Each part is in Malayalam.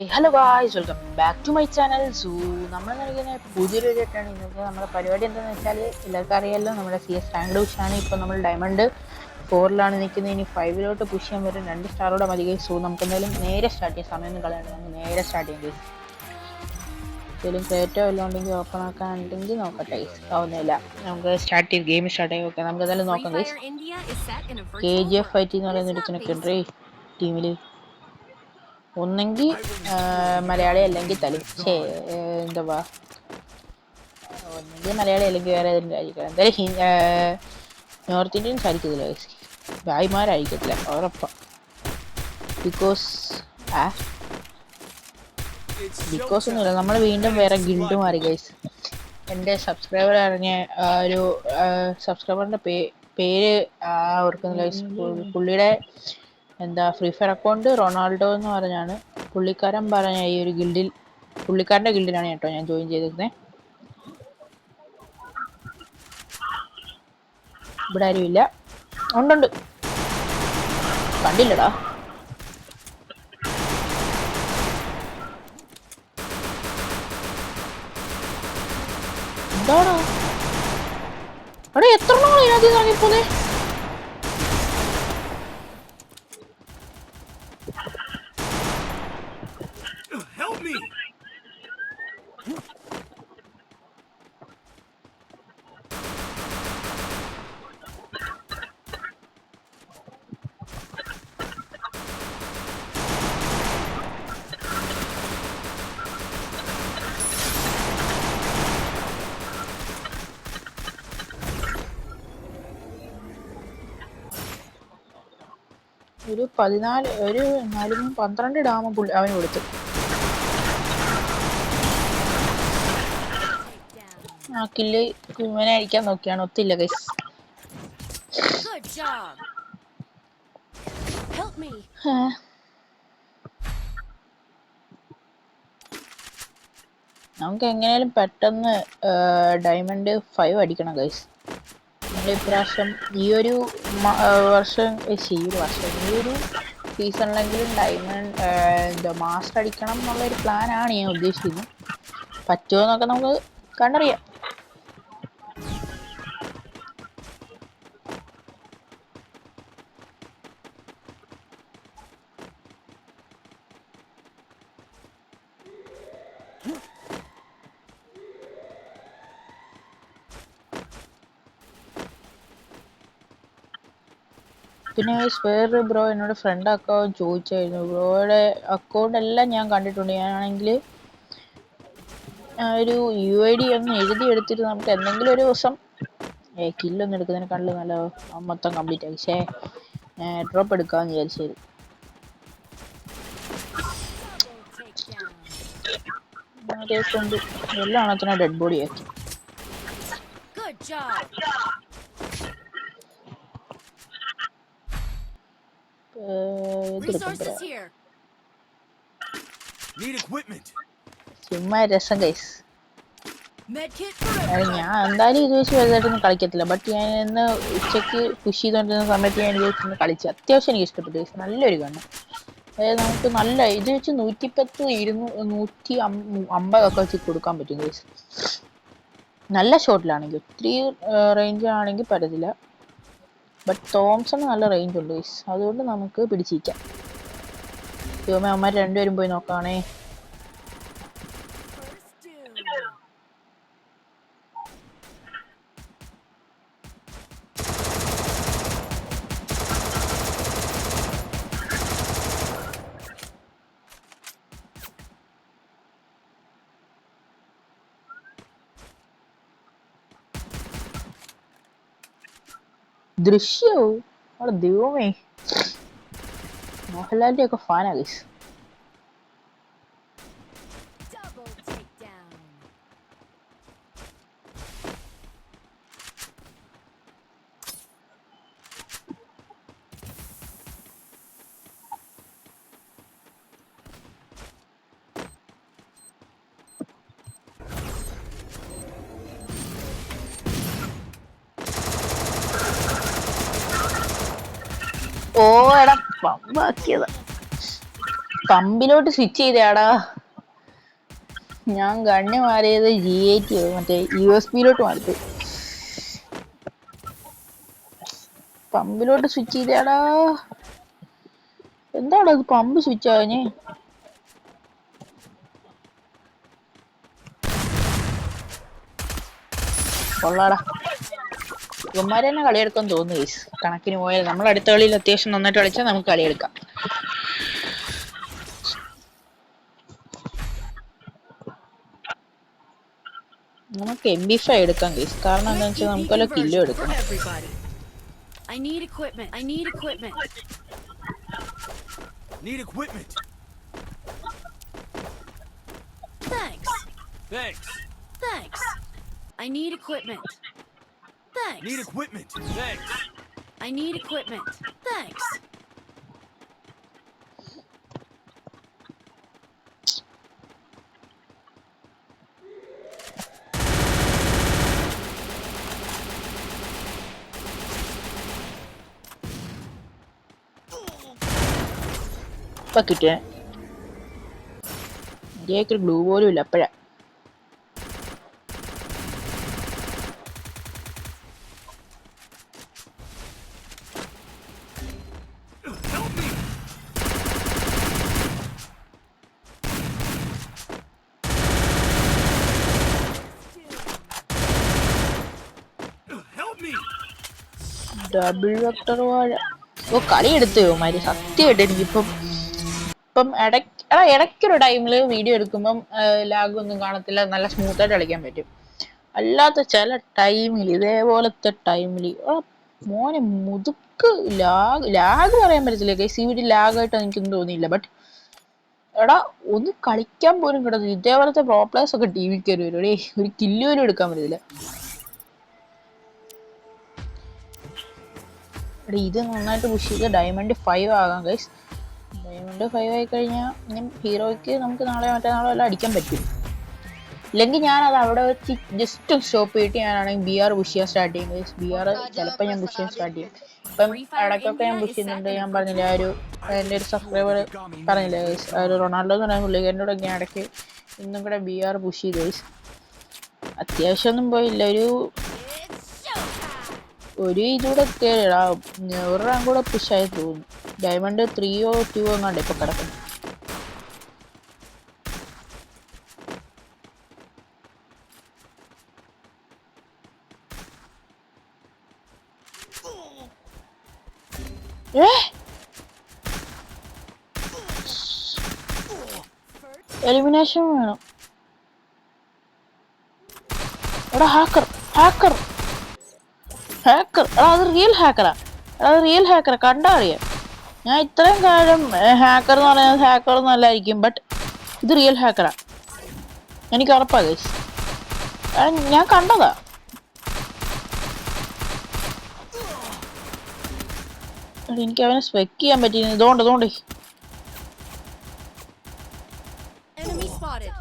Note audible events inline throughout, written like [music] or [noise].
Hello guys welcome back to my channel so നമ്മൾ നൽകുന്ന പുതിയൊരു ഡേറ്റാണ് ഇന്നത്തെ നമ്മുടെ പരിപാടി എന്താണെന്ന് വെച്ചാൽ എല്ലാവർക്കും അറിയാമല്ലോ നമ്മുടെ സി എസ് റാങ്ക് ആണ്. ഇപ്പോൾ നമ്മൾ ഡയമണ്ട് ഫോറിലാണ് നിൽക്കുന്നത്. ഇനി ഫൈവിലോട്ട് പുഷ് ചെയ്യാൻ വരും. രണ്ട് സ്റ്റാറോടെ മതി ഗൈസ് സൂ നമുക്ക് എന്തായാലും നേരെ സ്റ്റാർട്ട് ചെയ്യാം. സമയം കളയാണ് നമുക്ക് നേരെ സ്റ്റാർട്ട് ചെയ്യാം ഗൈസ് എന്തെങ്കിലും കയറ്റോ എല്ലാം ഉണ്ടെങ്കിൽ ഓപ്പൺ ആക്കാനുണ്ടെങ്കിൽ നോക്കട്ടെ ഗൈസ് ആവുന്നില്ല നമുക്ക് സ്റ്റാർട്ട് ചെയ്യും. ഗെയിം സ്റ്റാർട്ട് ചെയ്യും ഓക്കെ നമുക്ക് എന്തായാലും നോക്കാം guys K G F T എന്ന് പറയുന്ന ഉണ്ട് ടീമിൽ ഒന്നെങ്കിൽ മലയാളി അല്ലെങ്കിൽ തലി ഛേ എന്തുവാ? ഒന്നെങ്കിൽ മലയാളി അല്ലെങ്കിൽ വേറെ ഏതെങ്കിലും ആയിരിക്കണം എന്തായാലും നോർത്ത് ഇന്ത്യൻസ് ആയിരിക്കത്തില്ല ഭായിമാരായിരിക്കത്തില്ല ഉറപ്പാ. ബിക്കോസ് ആ? ബിക്കോസ് ഒന്നുമില്ല നമ്മൾ വീണ്ടും വേറെ ഗിൽഡ് മാറി ഗൈസ് എന്റെ സബ്സ്ക്രൈബർ അറിഞ്ഞ ഒരു സബ്സ്ക്രൈബറിന്റെ പേ പേര് ഓർക്കുന്നില്ല പുള്ളിയുടെ എന്താ ഫ്രീ ഫയർ അക്കൗണ്ട് റൊണാൾഡോ എന്ന് പറഞ്ഞാണ്. പുള്ളിക്കാരൻ പറഞ്ഞ ഈ ഒരു ഗിൽഡിൽ പുള്ളിക്കാരന്റെ ഗിൽഡിലാണ് കേട്ടോ ഞാൻ ജോയിൻ ചെയ്തിരുന്നത് ഇവിടെ ആരും ഇല്ല. ഉണ്ടുണ്ട് കണ്ടില്ലടാ. എന്താണോ അവിടെ എത്ര ഇതിനകത്ത് ഇറങ്ങിപ്പോന്നേ Help me! ഒരു പതിനാല് ഒരു നാല് പന്ത്രണ്ട് ഡാം പുള്ളി അവന് കൊടുത്തു. ആ കില്ല് കുമ്മനെ അടിക്കാൻ നോക്കിയാണ്. ഒത്തില്ല ഗൈസ്. നമുക്ക് എങ്ങനെയാലും പെട്ടെന്ന് ഡയമണ്ട് ഫൈവ് അടിക്കണം ഗൈസ് നമ്മൾ ഇപ്രാവശ്യം ഈ ഒരു വർഷം ഈ ഒരു വർഷം ഈ ഒരു സീസണിലെങ്കിലും ഡയമണ്ട് എന്താ മാസ്റ്റർ അടിക്കണം എന്നുള്ളൊരു പ്ലാനാണ് ഞാൻ ഉദ്ദേശിക്കുന്നത്. പറ്റുമോ എന്നൊക്കെ നമുക്ക് കണ്ടറിയാം. പിന്നെ വേറൊരു ബ്രോ എന്നോട് ഫ്രണ്ട് അക്കൗണ്ട് ചോദിച്ചായിരുന്നു. ബ്രോയുടെ അക്കൗണ്ട് എല്ലാം ഞാൻ കണ്ടിട്ടുണ്ട്. ഞാനാണെങ്കിൽ ഒരു യു ഐ ഡി ഒന്ന് എഴുതി എടുത്തിട്ട് നമുക്ക് എന്തെങ്കിലും ഒരു ദിവസം ഏ കില്ലൊന്നും എടുക്കുന്നതിനെക്കാളും നല്ല മൊത്തം കംപ്ലീറ്റ് ആക്കി പക്ഷേ ഡ്രോപ്പ് എടുക്കാമെന്ന് വിചാരിച്ചത്. അതേക്കൊണ്ട് എല്ലാ ഡെഡ് ബോഡി ആക്കി. ഏർ, ഇതെടുക്കാം Resources here. Need equipment. ചുമ്മാ രസം കൈസ്. ഞാൻ എന്തായാലും ഇത് വെച്ച് വലുതായിട്ടൊന്നും കളിക്കത്തില്ല. ബട്ട് ഞാൻ ഇന്ന് ഉച്ചയ്ക്ക് പുഷ് ചെയ്തുകൊണ്ടിരുന്ന സമയത്ത് ഞാൻ ഇത് വെച്ചൊന്ന് കളിച്ചു. അത്യാവശ്യം എനിക്ക് ഇഷ്ടപ്പെട്ടു guys. നല്ലൊരു കണ്ണ് അതായത് നമുക്ക് നല്ല ഇത് വെച്ച് നൂറ്റിപ്പത്ത് ഇരുന്നൂ നൂറ്റി അമ്പതൊക്കെ വെച്ച് കൊടുക്കാൻ പറ്റും guys. നല്ല ഷോട്ടിലാണെങ്കിൽ ഒത്തിരി റേഞ്ച് പറ്റത്തില്ല. ബട്ട് തോംസണ് നല്ല റേഞ്ച് ഉണ്ട്. അതുകൊണ്ട് നമുക്ക് പിടിച്ചിരിക്കാം ഇവമ്മ അമ്മ രണ്ടുപേരും പോയി നോക്കാണേ ദൃശ്യവും ദൈവമേ. മോഹൻലാലിന്റെ ഒക്കെ ഫാനാ ഗൈസ് ഓ എടാ പമ്പാക്കിയത്. പമ്പിലോട്ട് സ്വിച്ച് ചെയ്തേടാ ഞാൻ ഗണ്ണ് മാറിയത് ജി ഐ ടി മറ്റേ യു എസ് പിയിലോട്ട് മാറി പമ്പിലോട്ട് സ്വിച്ച് ചെയ്തേടാ എന്താടാ അത് പമ്പ് സ്വിച്ച് ആവഞ്ഞേ കൊള്ളാടാ. ഇവന്മാരെ തന്നെ കളിയെടുക്കാൻ തോന്നുന്നു ഗൈസ് കണക്കിന് പോയാൽ നമ്മൾ അടുത്ത കളിയിൽ അത്യാവശ്യം നന്നായിട്ട് കളിച്ചാൽ നമുക്ക് കളിയെടുക്കാം നമുക്ക് എം ബി ഫൈവ് എടുക്കാം ഗൈസ് കാരണം എന്താ വെച്ചാൽ നമുക്ക് വല്ല കില്ലോ എടുക്കണം everybody. I need equipment. I need equipment. Need equipment. Thanks. Thanks. Thanks. I need equipment. Thanks. Need equipment. Thanks. I need equipment. Thanks. ഇപ്പൊ കിട്ടിയ ഇന്ത്യക്ക് ഗ്ലൂ പോലും ഇല്ല അപ്പഴാ വെക്ടർ വാഴ ഓ കളി എടുത്തു മാതിരി സത്യമായിട്ട് എനിക്കിപ്പം ഇപ്പം എടാ ഇടയ്ക്കൊരു ടൈമിൽ വീഡിയോ എടുക്കുമ്പം ലാഗ് ഒന്നും കാണത്തില്ല. നല്ല സ്മൂത്ത് ആയിട്ട് കളിക്കാൻ പറ്റും. അല്ലാത്ത ചില ടൈമിൽ ഇതേപോലത്തെ ടൈമിൽ മോനെ മുതുക്ക് ലാഗ് ലാഗ് പറയാൻ പറ്റത്തില്ല കൈസ് ഈ വീഡിയോ ലാഗായിട്ട് എനിക്കൊന്നും തോന്നിയില്ല. ബട്ട് എടാ ഒന്ന് കളിക്കാൻ പോലും കിടന്നില്ല ഇതേപോലത്തെ പ്രോപ്ലേഴ്സ് ഒക്കെ ടി വിക്ക് വരും. ഒരു കില്ല് പോലും എടുക്കാൻ പറ്റത്തില്ല. എടാ ഇത് നന്നായിട്ട് പുഷ് ചെയ്ത് ഡയമണ്ട് ഫൈവ് ആകാം ഗൈസ് ഡയമണ്ട് ഫൈവ് ആയി കഴിഞ്ഞാൽ ഇനി ഹീറോയ്ക്ക് നമുക്ക് നാളെ മറ്റന്നാളോ എല്ലാം അടിക്കാൻ പറ്റും. ഇല്ലെങ്കിൽ ഞാൻ അത് അവിടെ വെച്ച് ജസ്റ്റ് സ്റ്റോപ്പ് ചെയ്തിട്ട് ഞാനാണെങ്കിൽ ബി ആർ പുഷ് ചെയ്യാൻ സ്റ്റാർട്ട് ചെയ്യും ഗൈസ് ബി ആർ ചിലപ്പോൾ ഞാൻ പുഷ് ചെയ്യാൻ സ്റ്റാർട്ട് ചെയ്യും. ഇപ്പം ഇടയ്ക്കൊക്കെ ഞാൻ പുഷ് ചെയ്യുന്നുണ്ട് ഞാൻ പറഞ്ഞില്ല ആ ഒരു എന്റെ ഒരു സബ്സ്ക്രൈബർ പറഞ്ഞില്ല ഗൈസ് ആ ഒരു റൊണാൾഡോ എന്ന് പറയുന്ന പുള്ളി കൂടെ ഞാൻ ഇടയ്ക്ക് ഇന്നും കൂടെ ബി ആർ പുഷ് ചെയ്ത് ഗൈസ് അത്യാവശ്യമൊന്നും പോയില്ല ഒരു. ഒരു ഇതൂടെ കയറിയടാ ഒരു റാങ്ക് കൂടെ പുഷായി തോന്നുന്നു ഡയമണ്ട് ത്രീയോ ടൂ എങ്ങാണ്ട് ഇപ്പൊ കിടക്കുന്നു. എലിമിനേഷൻ വേണം. എടാ ഹാക്കർ ഹാക്കർ. ഹാക്കർ അത് റിയൽ ഹാക്കറാ അത് റിയൽ ഹാക്കറാ കണ്ടാ അറിയാം ഞാൻ ഇത്രയും കാലം ഹാക്കർ എന്ന് പറയുന്നത് ഹാക്കർ എന്നല്ലായിരിക്കും ബട്ട് ഇത് റിയൽ ഹാക്കറാ എനിക്ക് ഉറപ്പാ ഗൈസ് ഞാൻ കണ്ടതാ. എനിക്ക് അവനെ സ്പെക്ക് ചെയ്യാൻ പറ്റിയിരുന്നു ഇതുകൊണ്ട് ഇതുകൊണ്ട് Enemy spotted.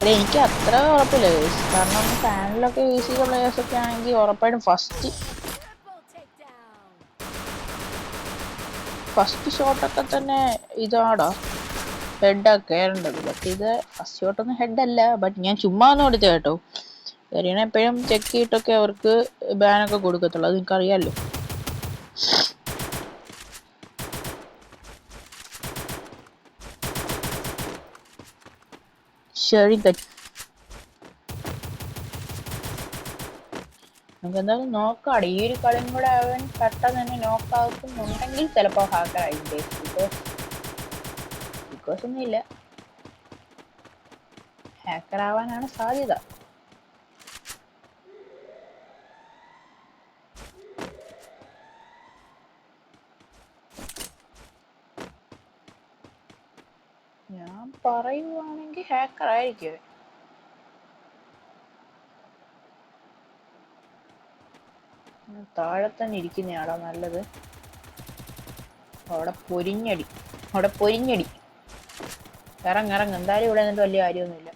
എടാ എനിക്ക് അത്ര ഉറപ്പില്ല. ഗൈസ് കാരണം ഫാനിലൊക്കെ യൂസ് ചെയ്ത പ്ലേയേഴ്സ് ഒക്കെ ആണെങ്കിൽ ഉറപ്പായിട്ടും ഫസ്റ്റ്. ഫസ്റ്റ് ഷോട്ടൊക്കെ തന്നെ ഇതാടാ. ഹെഡാ കയറേണ്ടത് ബട്ട് ഇത് ഫസ്റ്റ് ഷോട്ടൊന്നും ഹെഡല്ല ബട്ട് ഞാൻ ചുമ്മാ ഒന്നും കൊടുത്ത കേട്ടോ. എറിയണ എപ്പോഴും ചെക്ക് ചെയ്തിട്ടൊക്കെ അവർക്ക് ബാനൊക്കെ കൊടുക്കത്തുള്ളൂ. അത് നിങ്ങൾക്ക് sharing ശരി നമുക്ക് എന്തായാലും നോക്കാം ഈ ഒരു കളിയും കൂടെ അവൻ പെട്ടെന്ന് തന്നെ നോക്കാക്കുന്നുണ്ടെങ്കിൽ ചിലപ്പോൾ ഹാക്കർ ആയിരിക്കും ബിക്കോസ് ഹാക്കർ ആവാനാണ് സാധ്യത. ഞാൻ പറയുവാണെങ്കിൽ ഹാക്കർ ആയിരിക്കും താഴെ തന്നെ ഇരിക്കുന്നയാടാ നല്ലത്. അവിടെ പൊരിഞ്ഞടി. അവിടെ പൊരിഞ്ഞടി. ഇറങ്ങിറങ്ങ്. എന്തായാലും ഇവിടെ നിന്നിട്ട് വലിയ കാര്യമൊന്നുമില്ല.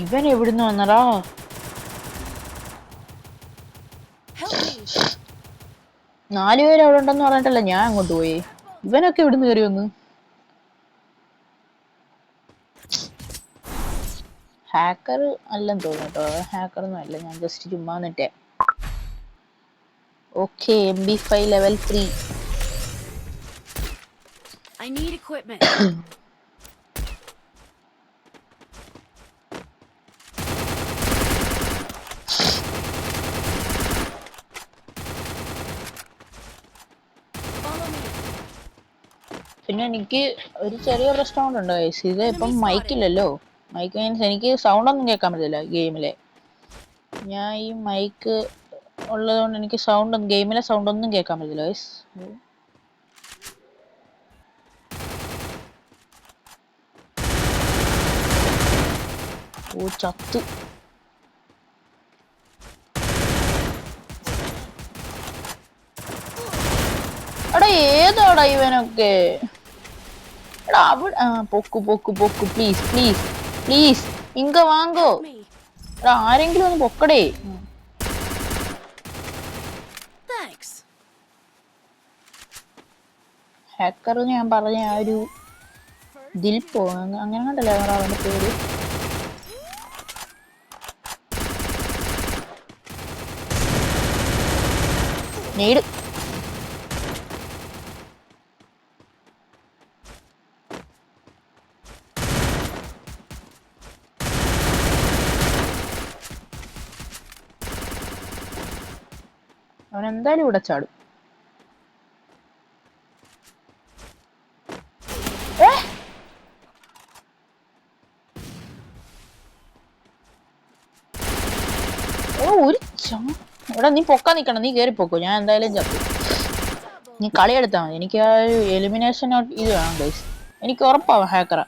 ഇവൻ എവിടുന്ന് വന്നടാ? നാലുപേര് അവിടെ ഉണ്ടെന്ന് പറഞ്ഞിട്ടല്ല ഞാൻ അങ്ങോട്ട് പോയി? ഇവനൊക്കെ എവിടുന്ന് കയറി വന്ന്? ഹാക്കർ അല്ലെന്ന് തോന്നുന്നു കേട്ടോ. ഹാക്കർ ഒന്നും അല്ല. ഞാൻ ജസ്റ്റ് ചുമ്മാ നിട്ടെ okay M B five level three I need equipment. [coughs] പിന്നെ എനിക്ക് ഒരു ചെറിയ പ്രശ്നം കൊണ്ടുണ്ട്. ഇത് ഇപ്പം മൈക്കില്ലല്ലോ മൈക്ക് മീൻസ് എനിക്ക് സൗണ്ട് ഒന്നും കേൾക്കാൻ പറ്റില്ല ഗെയിമിലെ ഞാൻ ഈ മൈക്ക് ഉള്ളതുകൊണ്ട് എനിക്ക് സൗണ്ട് ഗെയിമിലെ സൗണ്ട് ഒന്നും കേൾക്കാൻ പറ്റില്ല ഗൈസ് ഓ ചത്ത്. എടാ ഏതാടാ ഇവനൊക്കെ? എടാ അവിടെ പൊക്കു പൊക്കു പൊക്കു. പ്ലീസ് പ്ലീസ് പ്ലീസ് ഇങ്ക വാങ്ങോ. എടാ ആരെങ്കിലും ഒന്ന് പൊക്കടേ. ഹാക്കർ ഞാൻ പറഞ്ഞ ആ ഒരു ദിൽപോ അങ്ങ- അങ്ങനെ കണ്ടല്ലേ അവന്റെ പേര്? നേട് അവൻ എന്തായാലും ഇവിടെ ചാടും. എടാ നീ പൊക്കാൻ നിക്കണം നീ കേറി പൊക്കോ. ഞാൻ എന്തായാലും ചത്തു നീ കളിയെടുത്താ മതി. എനിക്ക് ആ ഒരു എലിമിനേഷൻ ഇത് വേണം ഗൈസ് എനിക്ക് ഉറപ്പാവും ഹാക്കറ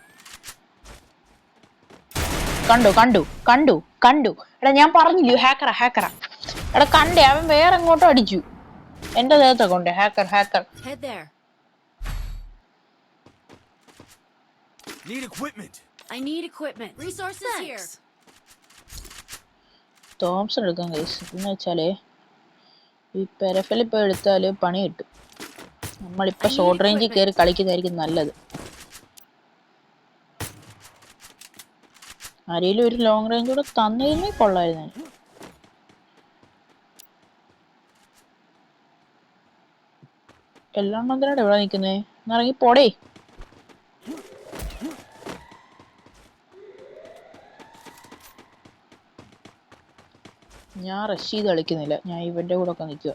കണ്ടു കണ്ടു കണ്ടു കണ്ടു. എടാ ഞാൻ പറഞ്ഞില്ലയോ ഹാക്കറ ഹാക്കറ എടാ കണ്ടേ അവൻ വേറെ എങ്ങോട്ടോ അടിച്ചു എന്റെ ദേഹത്തെ കൊണ്ടേ hacker hacker Head there. Need equipment. I need equipment. Resources here. Thompson എടുക്കാൻ കഴിച്ചു എന്ന് വെച്ചാലേ ഈ പെരഫൽ ഇപ്പൊ എടുത്താൽ പണി കിട്ടും നമ്മളിപ്പോ ഷോർട്ട് റേഞ്ചിൽ കയറി കളിക്കുന്നതായിരിക്കും നല്ലത് ആരെങ്കിലും ഒരു ലോങ് റേഞ്ച് കൂടെ തന്നിരുന്നേ കൊള്ളായിരുന്നു എനിക്ക്. എല്ലാം എന്തിനാണ് ഇവിടെ നിൽക്കുന്നേ. ഇറങ്ങി പോടേ. ഞാൻ റഷ് ചെയ്ത് കളിക്കുന്നില്ല. ഞാൻ ഇവന്റെ കൂടെ ഒക്കെ നിൽക്കുക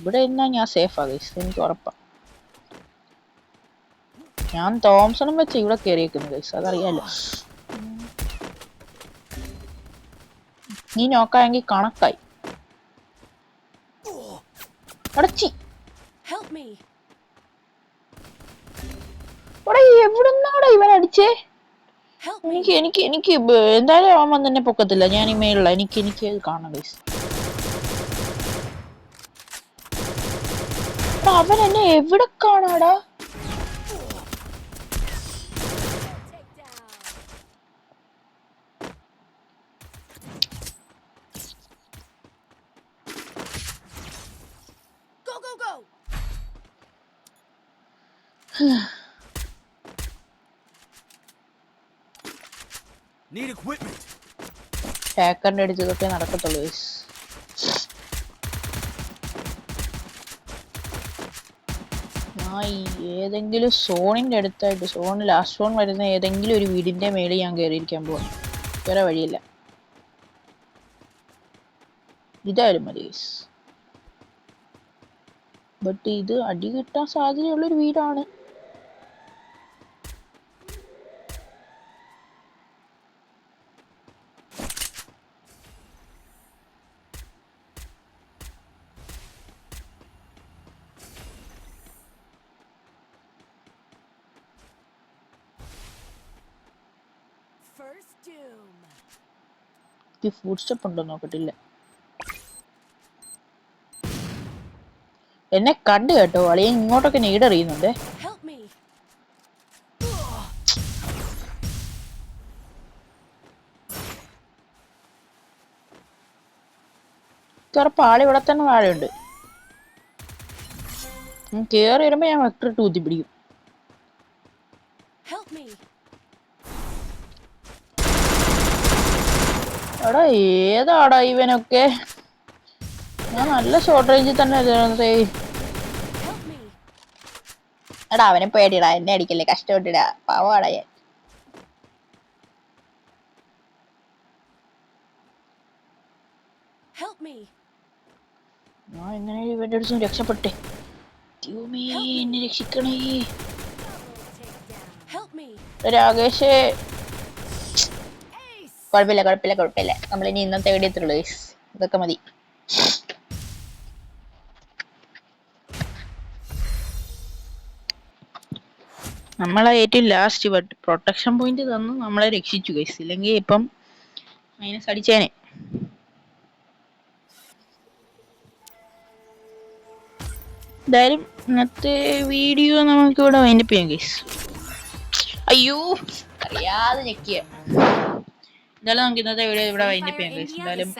ഇവിടെ എന്നാ ഞാൻ സേഫ് ആ ഗൈസ് എനിക്ക് ഉറപ്പാ. ഞാൻ തോംസണും വെച്ച് ഇവിടെ കയറിയേക്കുന്നു ഗൈസ് അതറിയാലോ. നീ നോക്കായെങ്കിൽ കണക്കായി. അടച്ചി. എവിടുന്നാടാ ഇവൻ അടിച്ചേ? എനിക്ക് എനിക്ക് എനിക്ക് എന്തായാലും അവൻ വന്ന് എന്നെ പൊക്കത്തില്ല. ഞാൻ ഈ മേലുള്ള എനിക്ക് എനിക്ക് കാണാം ഗൈസ് അവൻ എന്നെ എവിടെ കാണാടാ? Go, go, go. [sighs] Need equipment. ഹാക്കറിന്റെ അടുത്ത് ഇതൊക്കെ നടക്കത്തുള്ളൂ ഞാൻ ഏതെങ്കിലും സോണിന്റെ അടുത്തായിട്ട് സോൺ ലാസ്റ്റ് സോൺ വരുന്ന ഏതെങ്കിലും ഒരു വീടിന്റെ മേളിൽ ഞാൻ കയറിയിരിക്കാൻ പോവാം വേറെ വഴിയില്ല ഇതായാലും മതി ബട്ട് ഇത് അടി കിട്ടാൻ സാധ്യതയുള്ളൊരു വീടാണ്. ഫുഡ് സ്റ്റെപ്പ് ഉണ്ടോ നോക്കട്ടില്ല എന്നെ കണ്ടു കേട്ടോ അളിയൻ ഇങ്ങോട്ടൊക്കെ നീഡ് അറിയുന്നുണ്ട്. ഉറപ്പ് ആൾ ഇവിടെ തന്നെ വാഴയുണ്ട്. കേറി വരുമ്പോ ഞാൻ വെക്ടർ ഇട്ട് പിടിക്കും. എടാ ഏതാടാ ഇവനൊക്കെ? ഞാൻ നല്ല ഷോർട്ട് റേഞ്ചിൽ തന്നെ. എടാ അവനെ പേടിടാ എന്നെ അടിക്കല്ലേ? കഷ്ടപ്പെട്ടിടാ പാവാടാ ഞാൻ. Help me. ഞാൻ എങ്ങനെ ഇവന്റെ അടുത്ത് രക്ഷപ്പെട്ടെ? ദൈവമേ, എന്നെ രക്ഷിക്കണേ. രാകേഷേ. കുഴപ്പമില്ല കുഴപ്പമില്ല കുഴപ്പമില്ല. നമ്മൾ ഇനി ഇന്നത്തെ വീഡിയോ എത്തുള്ളൂ ഇതൊക്കെ മതി. നമ്മളെ ഏറ്റവും ലാസ്റ്റ് ബട്ട് പ്രൊട്ടക്ഷൻ പോയിന്റ് തന്നു. നമ്മളെ രക്ഷിച്ചു ഗൈസ് ഇല്ലെങ്കിൽ ഇപ്പം മൈനസ് അടിച്ചേനെ. എന്തായാലും ഇന്നത്തെ വീഡിയോ നമുക്ക് ഇവിടെ വൈൻഡപ്പ് ചെയ്യാം ഗൈസ് അയ്യോ അറിയാതെ ഞെക്കിയ. എന്തായാലും നമുക്ക് ഇന്നത്തെ വീഡിയോ ഇവിടെ വൈൻഡപ്പ് ചെയ്യാം ഗൈസ് എന്തായാലും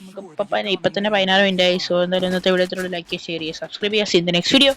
നമുക്ക് ഇപ്പൊ തന്നെ പതിനാറ് മിനിറ്റ് ആയി. സോ എന്തായാലും ഇന്നത്തെ വീഡിയോ ലൈക്ക് ഷെയർ ചെയ്യുക. സബ്സ്ക്രൈബ് ചെയ്യുക. See in next video